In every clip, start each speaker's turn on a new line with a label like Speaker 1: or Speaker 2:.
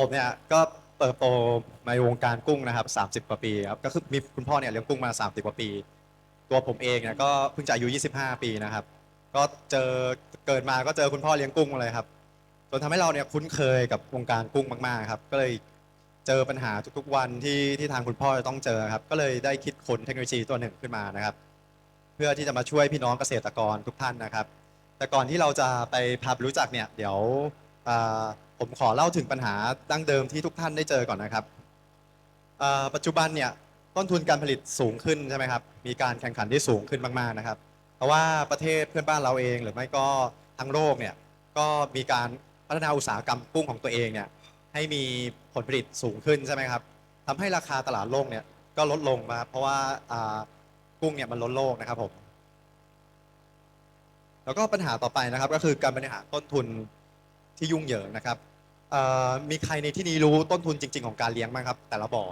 Speaker 1: ผมเนี่ยก็เติบโตในวงการกุ้งนะครับ30กว่าปีครับก็คือมีคุณพ่อเนี่ยเลี้ยงกุ้งมา 30กว่าปี ตัวผมเองเนี่ยก็เพิ่งจะอายุ 25 ปีนะครับ ก็เจอเกิดมาก็เจอคุณพ่อเลี้ยงกุ้งมาเลยครับจนทำให้เราเนี่ยคุ้นเคยกับวงการกุ้งมากๆครับก็เลยเจอปัญหาทุกๆวันที่ที่ทางคุณพ่อจะต้องเจอครับ ก็เลยได้คิดค้นเทคโนโลยีตัวหนึ่งขึ้นมานะครับ เพื่อที่จะมาช่วยพี่น้องเกษตรกรทุกท่านนะครับ แต่ก่อนที่เราจะไปพาไปรู้จักเนี่ย เดี๋ยวอ่า ผมขอเล่าถึงปัญหาดั้งเดิมที่ทุกท่านได้เจอก่อนนะครับปัจจุบันเนี่ยต้นทุนการผลิตสูงขึ้นใช่ไหมครับ มีการแข่งขันที่สูงขึ้นมากๆนะครับ เพราะว่าประเทศเพื่อนบ้านเราเองหรือไม่ก็ทั้งโลกเนี่ยก็มีการพัฒนาอุตสาหกรรมกุ้งของตัวเองเนี่ยให้มีผลผลิตสูงขึ้นใช่ไหมครับทำให้ราคาตลาดโลกเนี่ยก็ลดลงนะครับเพราะว่าอ่ากุ้งเนี่ยมันล้นโลกนะครับผมแล้วก็ปัญหาต่อไปนะครับก็คือการบริหารต้นทุนที่ยุ่งเหยิงนะครับ เอ่อมีใครในที่นี้รู้ต้นทุนจริง ๆ ของการเลี้ยงบ้างครับ แต่ละบ่อ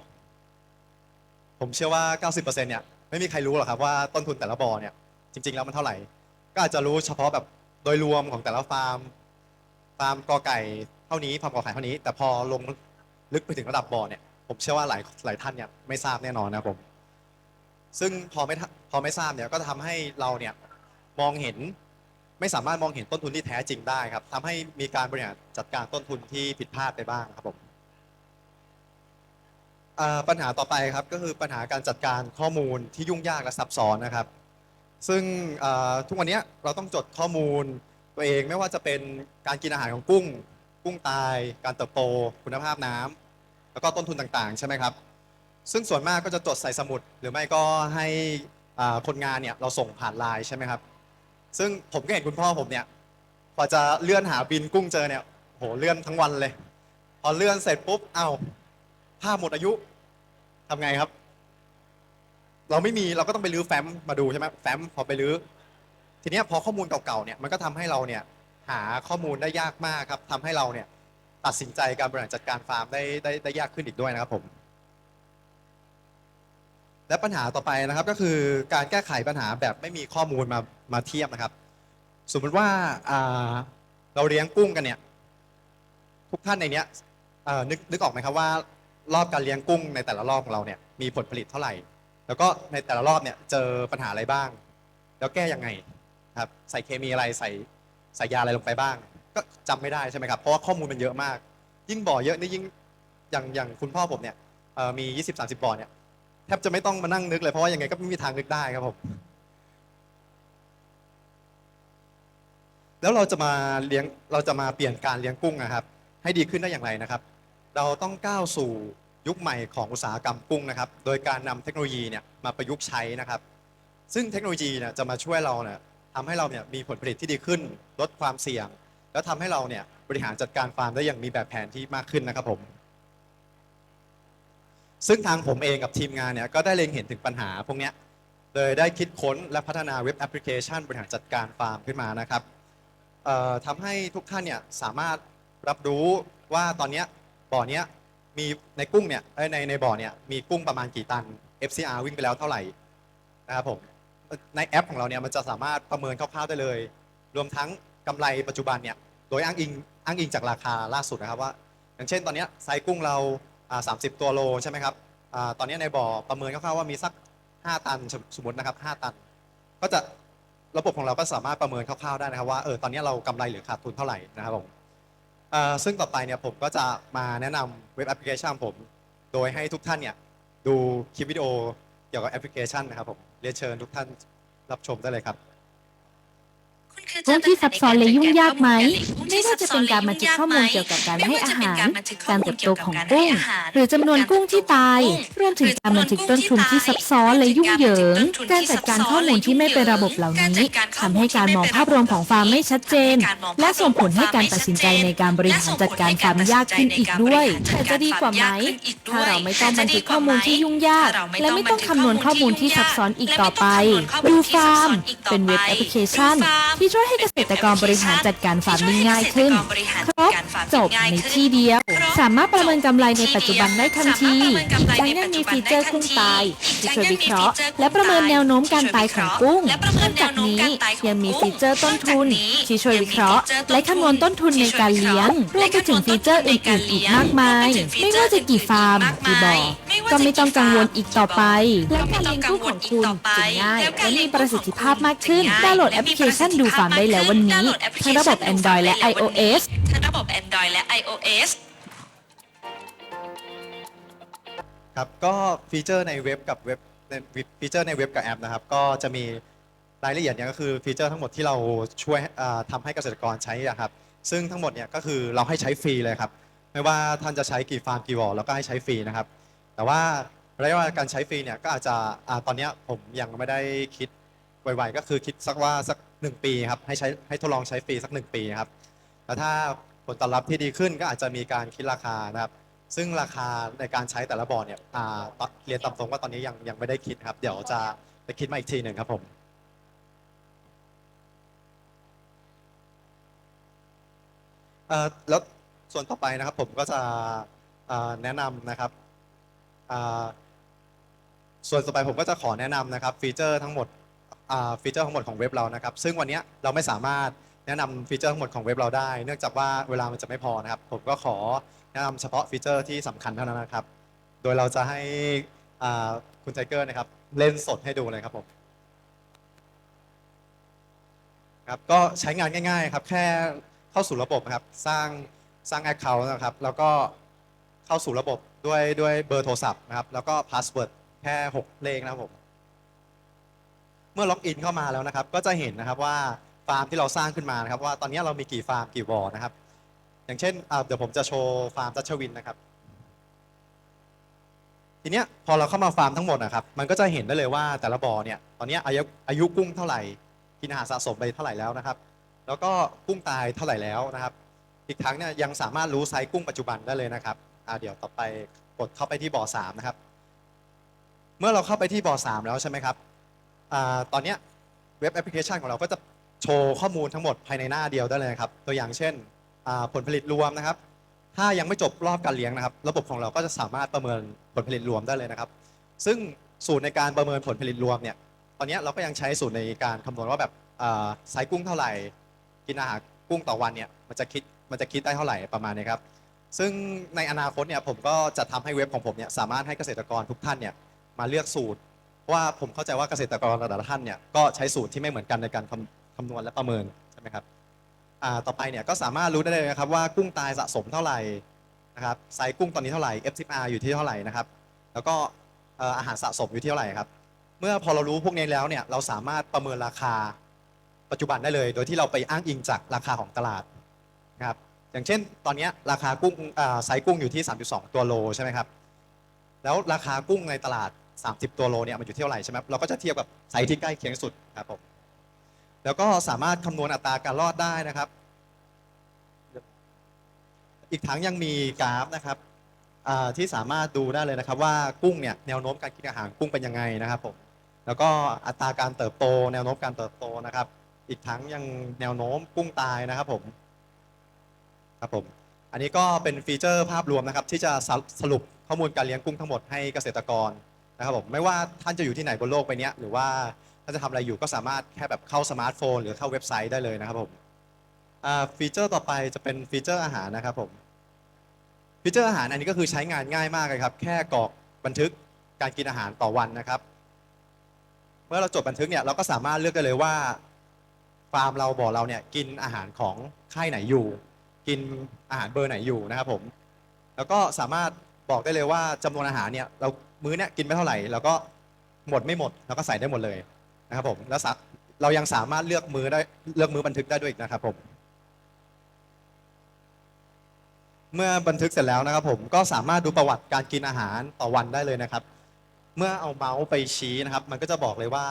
Speaker 1: ผมเชื่อว่า 90%เนี่ยไม่มีใครรู้หรอกครับว่าต้นทุนแต่ละบ่อเนี่ยจริง ๆ แล้วมันเท่าไหร่ ก็อาจจะรู้เฉพาะแบบโดยรวมของแต่ละฟาร์ม ฟาร์มกอไก่เท่านี้ฟาร์มกอไข่เท่านี้ แต่พอลงลึกไปถึงระดับบ่อเนี่ย ผมเชื่อว่าหลายหลายท่านเนี่ยไม่ทราบแน่นอนนะครับผม ซึ่งพอไม่ทะพอไม่ทราบเนี่ยก็จะทำให้เราเนี่ยมองเห็น ไม่สามารถมองเห็นต้นทุนที่แท้จริงได้ครับทำให้มีการบริหารจัดการต้นทุนที่ผิดพลาดไปบ้างครับผมปัญหาต่อไปครับก็คือปัญหาการจัดการข้อมูลที่ยุ่งยากและซับซ้อนนะครับ ซึ่งทุกวันนี้เราต้องจดข้อมูลตัวเองไม่ว่าจะเป็นการกินอาหารของกุ้ง กุ้งตาย การเติบโต คุณภาพน้ำแล้วก็ต้นทุนต่างๆ ใช่ไหมครับ ซึ่งส่วนมากก็จะจดใส่สมุด หรือไม่ก็ให้คนงานเนี่ยเราส่งผ่านไลน์ใช่ไหมครับ ซึ่งผมก็เห็นคุณพ่อผมเนี่ยพอจะเลื่อนหาบินกุ้งเจอเนี่ยโหเลื่อนทั้งวันเลย พอเลื่อนเสร็จปุ๊บเอ้าภาหมดอายุทำไงครับ เราไม่มีเราก็ต้องไปรื้อแฟ้มมาดูใช่ไหมแฟ้มพอไปรื้อทีนี้พอข้อมูลเก่าๆเนี่ยมันก็ทำให้เราเนี่ยหาข้อมูลได้ยากมากครับทำให้เราเนี่ยตัดสินใจการบริหารจัดการฟาร์มได้ได้ได้ยากขึ้นอีกด้วยนะครับผม และปัญหาต่อไปนะครับก็คือการแก้ไขปัญหาแบบไม่มีข้อมูลมามาเทียบนะครับ สมมติว่าาเราเลี้ยงกุ้งกันเนี่ยทุกท่านในเนี้ยนึกนึกออกไหมครับว่ารอบการเลี้ยงกุ้งในแต่ละรอบของเราเนี่ยมีผลผลิตเท่าไหร่ แล้วก็ในแต่ละรอบเนี่ยเจอปัญหาอะไรบ้าง แล้วแก้ยังไงครับใส่เคมีอะไรใส่ใส่ยาอะไรลงไปบ้าง ก็จำไม่ได้ใช่ไหมครับเพราะว่าข้อมูลมันเยอะมาก ยิ่งบ่อเยอะนี่ยิ่งอย่างอย่างคุณพ่อผมเนี่ยเอ่อมี 20-30 บ่อเนี่ย แทบจะไม่ต้องมานั่งนึกเลยเพราะว่ายังไงก็ไม่มีทางนึกได้ครับผมแล้วเราจะมาเลี้ยงเราจะมาเปลี่ยนการเลี้ยงกุ้งนะครับ ให้ดีขึ้นได้อย่างไรนะครับ เราต้องก้าวสู่ยุคใหม่ของอุตสาหกรรมกุ้งนะครับ โดยการนำเทคโนโลยีเนี่ยมาประยุกต์ใช้นะครับ ซึ่งเทคโนโลยีเนี่ยจะมาช่วยเราเนี่ยทำให้เราเนี่ยมีผลผลิตที่ดีขึ้น ลดความเสี่ยง แล้วทำให้เราเนี่ยบริหารจัดการฟาร์มได้อย่างมีแบบแผนที่มากขึ้นนะครับผม ซึ่งทางผมเองกับทีมงานเนี่ยก็ได้เล็งเห็นถึงปัญหาพวกนี้เลยได้คิดค้นและพัฒนาเว็บแอปพลิเคชันบริหารจัดการฟาร์มขึ้นมานะครับทำให้ทุกท่านเนี่ยสามารถรับรู้ว่าตอนนี้บ่อเนี้ยมีในกุ้งเนี่ยในในบ่อเนี่ยมีกุ้งประมาณกี่ตัน FCR วิ่งไปแล้วเท่าไหร่นะครับผมในแอปของเราเนี่ยมันจะสามารถประเมินคร่าวๆได้เลย รวมทั้งกำไรปัจจุบันเนี่ยโดยอ้างอิงอ้างอิงจากราคาล่าสุดนะครับว่า อย่างเช่นตอนนี้ไซกุ้งเรา 30ตัวโลใช่ไหมครับอตอนนี้ในบ่อประเมินคร่าวๆว่ามีสัก 5 ตันสมมตินะครับ 5 ตัน ก็จะระบบของเราก็สามารถประเมินคร่าวๆได้นะครับว่าเออตอนนี้เรากำไรหรือขาดทุนเท่าไหร่นะครับผมซึ่งต่อไปเนี่ยผมก็จะมาแนะนำเว็บแอปพลิเคชันผม โดยให้ทุกท่านเนี่ยดูคลิปวิดีโอเกี่ยวกับแอปพลิเคชันนะครับผมเรียนเชิญทุกท่านรับชมได้เลยครับ
Speaker 2: คุณคือกุ้งที่ซับซ้อนและยุ่งยากไหม ไม่ว่าจะเป็นการบันทึกข้อมูลเกี่ยวกับการให้อาหาร การเติบโตของกุ้ง หรือจำนวนกุ้งที่ตาย รวมถึงการบันทึกต้นทุนที่ซับซ้อนและยุ่งเหยิง การจัดการข้อมูลที่ไม่เป็นระบบเหล่านี้ทำให้การมองภาพรวมของฟาร์มไม่ชัดเจน และส่งผลให้การตัดสินใจในการบริหารจัดการฟาร์มยากขึ้นอีกด้วย แต่จะดีกว่าไหม ถ้าเราไม่ต้องบันทึกข้อมูลที่ยุ่งยาก และไม่ต้องคำนวณข้อมูลที่ซับซ้อนอีกต่อไป ดูฟาร์ม เป็นเว็บแอปพลิเคชันที่ช่วยให้เกษตรกรบริหารจัดการฟาร์มได้ง่ายขึ้น ครบจบในที่เดียว สามารถประเมินกำไรในปัจจุบันได้ทันทีและยังมีฟีเจอร์กุ้งตายที่ช่วยวิเคราะห์ และประเมินแนวโน้มการตายของกุ้งนอกจากนี้ยังมีฟีเจอร์ต้นทุน ที่ช่วยวิเคราะห์ และคำนวณต้นทุนในการเลี้ยงรวมไปถึงฟีเจอร์อื่นๆอีกมากมาย ไม่ว่าจะกี่ฟาร์มกี่บ่อก็ไม่ต้องกังวลอีกต่อไป และการเลี้ยงกุ้งของคุณจะง่ายและมีประสิทธิภาพมากขึ้นดาวน์โหลดแอปพลิเคชันดูฟาร์มได้แล้ววันนี้ ทั้งระบบ Android และ iOS
Speaker 3: ทั้งระบบ Android และ iOS
Speaker 1: ครับก็ฟีเจอร์ในเว็บกับเว็บในฟีเจอร์ในเว็บกับแอปนะครับ ก็จะมีรายละเอียดเนี่ยก็คือฟีเจอร์ทั้งหมดที่เราช่วยอ่าทำให้เกษตรกรใช้อะครับ ซึ่งทั้งหมดเนี่ยก็คือเราให้ใช้ฟรีเลยครับ ไม่ว่าท่านจะใช้กี่ฟาร์มกี่วอลเราก็ให้ใช้ฟรีนะครับ แต่ว่าระยะเวลาการใช้ฟรีเนี่ยก็อาจจะอ่าตอนเนี้ยผมยังไม่ได้คิด ไวๆก็คือคิดสักว่าสักหนึ่งปีครับให้ใช้ให้ทดลองใช้ฟรีสักหนึ่งปีครับแล้วถ้าผลตอบรับที่ดีขึ้นก็อาจจะมีการคิดราคานะครับ ซึ่งราคาในการใช้แต่ละบอร์ดเนี่ยอ่าตอนเรียนตามตรงว่าตอนนี้ยังยังไม่ได้คิดครับ เดี๋ยวจะไปคิดมาอีกทีหนึ่งครับผมแล้วส่วนต่อไปนะครับผมก็จะแนะนำนะครับ ส่วนต่อไปผมก็จะขอแนะนำนะครับ ฟีเจอร์ทั้งหมด ฟีเจอร์ทั้งหมดของเว็บเรานะครับ ซึ่งวันนี้เราไม่สามารถแนะนำฟีเจอร์ทั้งหมดของเว็บเราได้ เนื่องจากว่าเวลามันจะไม่พอนะครับ ผมก็ขอแนะนำเฉพาะฟีเจอร์ที่สำคัญเท่านั้นนะครับ โดยเราจะให้อ่าคุณไทเกอร์นะครับ เล่นสดให้ดูเลยครับผม ครับก็ใช้งานง่ายๆครับแค่เข้าสู่ระบบนะครับสร้างสร้าง Account นะครับ แล้วก็เข้าสู่ระบบด้วยด้วยเบอร์โทรศัพท์นะครับ แล้วก็พาสเวิร์ดแค่ 6 เลขนะครับผม มื่อล็อกอินเข้ามาแล้วนะครับ ก็จะเห็นนะครับว่าฟาร์มที่เราสร้างขึ้นมานะครับ ว่าตอนนี้เรามีกี่ฟาร์มกี่วอนะครับ อย่างเช่นเดี๋ยวผมจะโชว์ฟาร์มจัชวินนะครับ ทีเนี้ยพอเราเข้ามาฟาร์มทั้งหมดนะครับ มันก็จะเห็นได้เลยว่าแต่ละบ่อเนี่ยตอนนี้อายุอายุกุ้งเท่าไหร่กินอาหารสะสมไปเท่าไหร่แล้วนะครับ แล้วก็กุ้งตายเท่าไหร่แล้วนะครับ อีกทั้งเนี่ยยังสามารถรู้ไซส์กุ้งปัจจุบันได้เลยนะครับเดี๋ยวต่อไปกดเข้าไปที่บ่อสามนะครับ เมื่อเราเข้าไปที่บ่อสามแล้วใช่ไหมครับ อาตอนเนี้ยเว็บแอปพลิเคชันของเราก็จะโชว์ข้อมูลทั้งหมดภายในหน้าเดียวได้เลยครับ ตัวอย่างเช่นอ่าผลผลิตรวมนะครับ ถ้ายังไม่จบรอบการเลี้ยงนะครับ ระบบของเราก็จะสามารถประเมินผลผลิตรวมได้เลยนะครับ ซึ่งสูตรในการประเมินผลผลิตรวมเนี่ย ตอนนี้เราก็ยังใช้สูตรในการคำนวณว่าแบบอ่าไซส์กุ้งเท่าไหร่ กินอาหารกุ้งต่อวันเนี่ยมันจะคิดมันจะคิดได้เท่าไหร่ประมาณนี้ครับ ซึ่งในอนาคตเนี่ยผมก็จะทำให้เว็บของผมเนี่ยสามารถให้เกษตรกรทุกท่านเนี่ยมาเลือกสูตร ว่าผมเข้าใจว่าเกษตรกรแต่ละท่านเนี่ยก็ใช้สูตรที่ไม่เหมือนกันในการคำคำนวณและประเมินใช่ไหมครับต่อไปเนี่ยก็สามารถรู้ได้เลยนะครับว่ากุ้งตายสะสมเท่าไหร่นะครับไซกุ้งตอนนี้เท่าไหร่ F10R อยู่ที่เท่าไหร่นะครับ แล้วก็อาหารสะสมอยู่ที่เท่าไหร่ครับเมื่อพอเรารู้พวกนี้แล้วเนี่ยเราสามารถประเมินราคาปัจจุบันได้เลย โดยที่เราไปอ้างอิงจากราคาของตลาดนะครับอย่างเช่น ตอนนี้ราคากุ้งไซกุ้งอยู่ที่ 3.2 ตัวโลใช่ไหมครับแล้วราคากุ้งในตลาด 30 ตัวโลเนี่ยมันอยู่เท่าไหร่ใช่ไหมเราก็จะเทียบกับไซส์ที่ใกล้เคียงสุดครับผมแล้วก็สามารถคำนวณอัตราการรอดได้นะครับ อีกทั้งยังมีกราฟนะครับที่สามารถดูได้เลยนะครับ ว่ากุ้งเนี่ยแนวโน้มการกินอาหารกุ้งเป็นยังไงนะครับผมแล้วก็อัตราการเติบโต แนวโน้มการเติบโตนะครับ อีกทั้งยังแนวโน้มกุ้งตายนะครับผมครับผมอันนี้ก็เป็นฟีเจอร์ภาพรวมนะครับ ที่จะสรุปข้อมูลการเลี้ยงกุ้งทั้งหมดให้เกษตรกร นะครับผมไม่ว่าท่านจะอยู่ที่ไหนบนโลกใบเนี้ยหรือว่าท่านจะทำอะไรอยู่ก็สามารถแค่แบบเข้าสมาร์ทโฟน หรือเข้าเว็บไซต์ได้เลยนะครับผมอ่าฟีเจอร์ต่อไปจะเป็นฟีเจอร์อาหารนะครับผมฟีเจอร์อาหารอันนี้ก็คือใช้งานง่ายมากเลยครับ แค่กรอกบันทึกการกินอาหารต่อวันนะครับ เมื่อเราจดบันทึกเนี่ยเราก็สามารถเลือกได้เลยว่าฟาร์มเราบ่อเราเนี่ยกินอาหารของค่ายไหนอยู่ กินอาหารเบอร์ไหนอยู่นะครับผม แล้วก็สามารถบอกได้เลยว่าจำนวนอาหารเนี่ยเรา มื้อเนี่ยกินไปเท่าไหร่แล้วก็หมดไม่หมดเราก็ใส่ได้หมดเลยนะครับผมแล้วสะเรายังสามารถเลือกมือได้เลือกมือบันทึกได้ด้วยอีกนะครับผม เมื่อบันทึกเสร็จแล้วนะครับผมก็สามารถดูประวัติการกินอาหารต่อวันได้เลยนะครับ เมื่อเอาเมาส์ไปชี้นะครับ มันก็จะบอกเลยว่า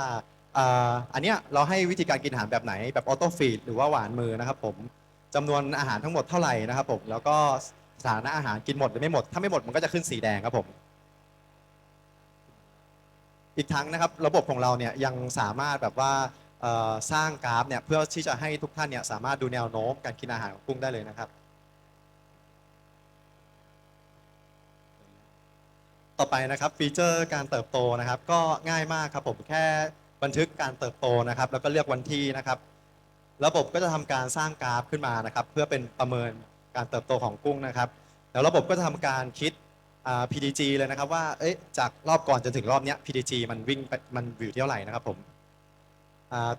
Speaker 1: อันเนี้ยเราให้วิธีการกินอาหารแบบไหนแบบออโต้ฟีดหรือว่าหวานมือนะครับ ผมจำนวนอาหารทั้งหมดเท่าไหร่นะครับผมแล้วก็สถานะอาหารกินหมดหรือไม่หมด ถ้าไม่หมดมันก็จะขึ้นสีแดงครับผม อีกทั้งนะครับระบบของเราเนี่ยยังสามารถแบบว่าสร้างกราฟเนี่ยเพื่อที่จะให้ทุกท่านเนี่ยสามารถดูแนวโน้มการกินอาหารของกุ้งได้เลยนะครับ ต่อไปนะครับฟีเจอร์การเติบโตนะครับ ก็ง่ายมากครับผมแค่บันทึกการเติบโตนะครับ แล้วก็เลือกวันที่นะครับ ระบบก็จะทำการสร้างกราฟขึ้นมานะครับ เพื่อเป็นประเมินการเติบโตของกุ้งนะครับ แล้วระบบก็จะทำการคิด PDG เลยนะครับว่าเอ๊ะจากรอบก่อนจนถึงรอบเนี้ย PDG มันวิ่งไปมันอยู่ที่เท่าไหร่นะครับผม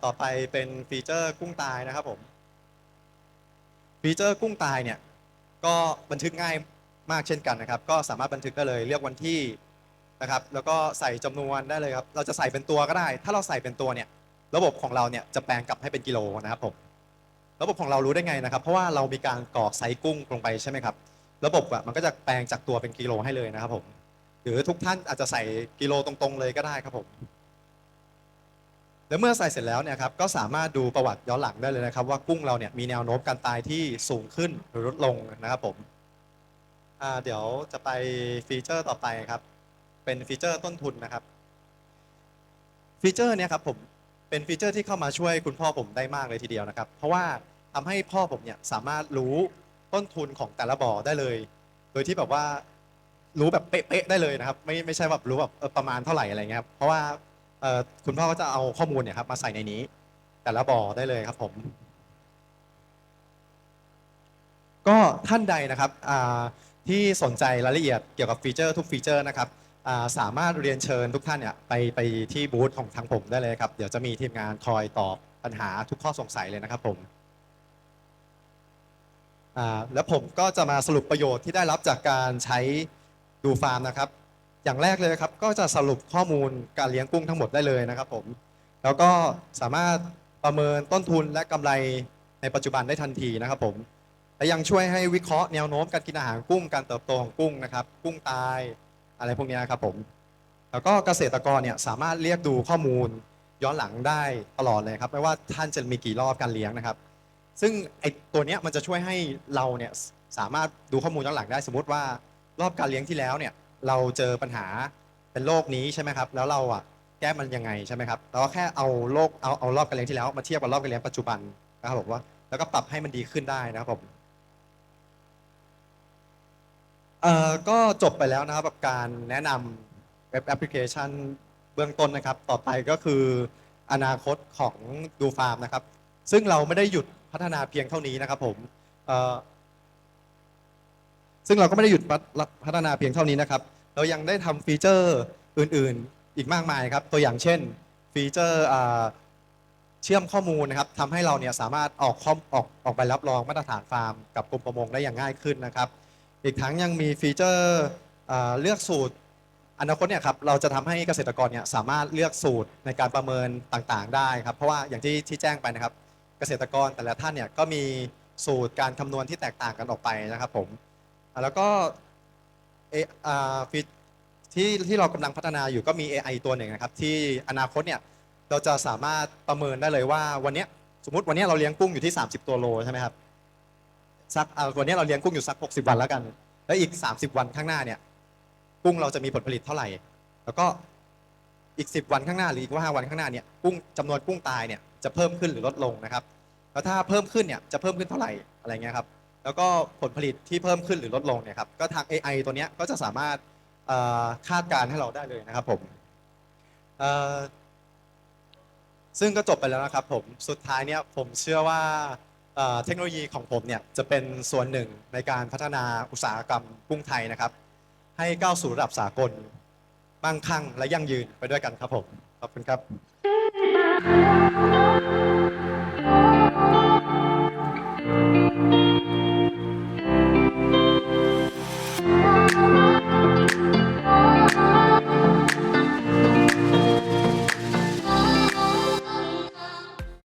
Speaker 1: ต่อไปเป็นฟีเจอร์กุ้งตายนะครับผมฟีเจอร์กุ้งตายเนี่ยก็บันทึกง่ายมากเช่นกันนะครับ ก็สามารถบันทึกได้เลยเลือกวันที่นะครับ แล้วก็ใส่จำนวนได้เลยครับ เราจะใส่เป็นตัวก็ได้ ถ้าเราใส่เป็นตัวเนี่ยระบบของเราเนี่ยจะแปลงกลับให้เป็นกิโลนะครับผมระบบของเรารู้ได้ไงนะครับ เพราะว่าเรามีการกรอกไซส์กุ้งลงไปใช่ไหมครับ ระบบอะมันก็จะแปลงจากตัวเป็นกิโลให้เลยนะครับผมหรือทุกท่านอาจจะใส่กิโลตรงๆ เลยก็ได้ครับผมแล้วเมื่อใส่เสร็จแล้วเนี่ยครับก็สามารถดูประวัติย้อนหลังได้เลยนะครับ ว่ากุ้งเราเนี่ยมีแนวโน้มการตายที่สูงขึ้นหรือลดลงนะครับผมเดี๋ยวจะไปฟีเจอร์ต่อไปครับ เป็นฟีเจอร์ต้นทุนนะครับ ฟีเจอร์เนี่ยครับผมเป็นฟีเจอร์ที่เข้ามาช่วยคุณพ่อผมได้มากเลยทีเดียวนะครับ เพราะว่าทำให้พ่อผมเนี่ยสามารถรู้ ต้นทุนของแต่ละบ่อได้เลย โดยที่แบบว่ารู้แบบเป๊ะๆได้เลยนะครับ ไม่ไม่ใช่แบบรู้แบบประมาณเท่าไหร่อะไรเงี้ยครับเพราะว่าเอ่อคุณพ่อก็จะเอาข้อมูลเนี่ยครับมาใส่ในนี้ แต่ละบ่อได้เลยครับผม ก็ท่านใดนะครับอ่าที่สนใจรายละเอียดเกี่ยวกับฟีเจอร์ทุกฟีเจอร์นะครับอ่าสามารถเรียนเชิญทุกท่านเนี่ยไปไปที่บูธของทางผมได้เลยครับ เดี๋ยวจะมีทีมงานคอยตอบปัญหาทุกข้อสงสัยเลยนะครับผม อ่าแล้วผมก็จะมาสรุปประโยชน์ที่ได้รับจากการใช้ดูฟาร์มนะครับ อย่างแรกเลยครับก็จะสรุปข้อมูลการเลี้ยงกุ้งทั้งหมดได้เลยนะครับผมแล้วก็สามารถประเมินต้นทุนและกำไรในปัจจุบันได้ทันทีนะครับผมและยังช่วยให้วิเคราะห์แนวโน้มการกินอาหารกุ้งการเติบโตของกุ้งนะครับ กุ้งตายอะไรพวกนี้ครับผม แล้วก็เกษตรกรเนี่ยสามารถเรียกดูข้อมูลย้อนหลังได้ตลอดเลยครับ ไม่ว่าท่านจะมีกี่รอบการเลี้ยงนะครับ ซึ่งไอตัวเนี้ยมันจะช่วยให้เราเนี่ยสามารถดูข้อมูลย้อนหลังได้สมมติว่ารอบการเลี้ยงที่แล้วเนี่ยเราเจอปัญหาเป็นโรคนี้ใช่ไหมครับ แล้วเราอะแก้มันยังไงใช่ไหมครับเราก็แค่เอาโรคเอาเอารอบการเลี้ยงที่แล้วมาเทียบกับรอบการเลี้ยงปัจจุบันนะครับผมว่าแล้วก็ปรับให้มันดีขึ้นได้นะครับผมเอ่อก็จบไปแล้วนะครับกับการแนะนำเว็บแอปพลิเคชันเบื้องต้นนะครับ ต่อไปก็คืออนาคตของดูฟาร์มนะครับ ซึ่งเราไม่ได้หยุด พัฒนาเพียงเท่านี้นะครับผมซึ่งเราก็ไม่ได้หยุดพัฒนาเพียงเท่านี้นะครับ เรายังได้ทำฟีเจอร์อื่นๆ อีกมากมายครับ ตัวอย่างเช่นฟีเจอร์เชื่อมข้อมูลนะครับทำให้เราเนี่ยสามารถออกข้อออกออกใบรับรองมาตรฐานฟาร์มกับกรมประมงได้อย่างง่ายขึ้นนะครับ อีกทั้งยังมีฟีเจอร์เอ่อเลือกสูตรอนาคตเนี่ยครับเราจะทำให้เกษตรกรเนี่ยสามารถเลือกสูตรในการประเมินต่างๆ ได้ครับ เพราะว่าอย่างที่ที่แจ้งไปนะครับ เกษตรกรแต่ละท่านเนี่ยก็มีสูตรการคำนวณที่แตกต่างกันออกไปนะครับผมแล้วก็เออฟีที่ที่เรากำลังพัฒนาอยู่ก็มี AI ตัวหนึ่งนะครับ ที่อนาคตเนี่ยเราจะสามารถประเมินได้เลยว่าวันนี้สมมติวันนี้เราเลี้ยงกุ้งอยู่ที่ 30 ตัวโลใช่ไหมครับสักวันนี้เราเลี้ยงกุ้งอยู่สัก 60 วันแล้วกัน แล้วอีก 30 วันข้างหน้าเนี่ยกุ้งเราจะมีผลผลิตเท่าไหร่ แล้วก็อีก 10 วันข้างหน้าหรืออีกว่าวันข้างหน้าเนี่ยกุ้งจำนวนกุ้งตายเนี่ย จะเพิ่มขึ้นหรือลดลงนะครับ แล้วถ้าเพิ่มขึ้นเนี่ยจะเพิ่มขึ้นเท่าไหร่อะไรเงี้ยครับ แล้วก็ผลผลิตที่เพิ่มขึ้นหรือลดลงเนี่ยครับก็ทาง AI ตัวเนี้ยก็จะสามารถคาดการณ์ให้เราได้เลยนะครับผมซึ่งก็จบไปแล้วนะครับผมสุดท้ายเนี่ยผมเชื่อว่าเอ่อเทคโนโลยีของผมเนี่ยจะเป็นส่วนหนึ่งในการพัฒนาอุตสาหกรรมกุ้งไทยนะครับ ให้ก้าวสู่ระดับสากลมั่งคั่งและยั่งยืนไปด้วยกันครับผมขอบคุณครับ Thank you.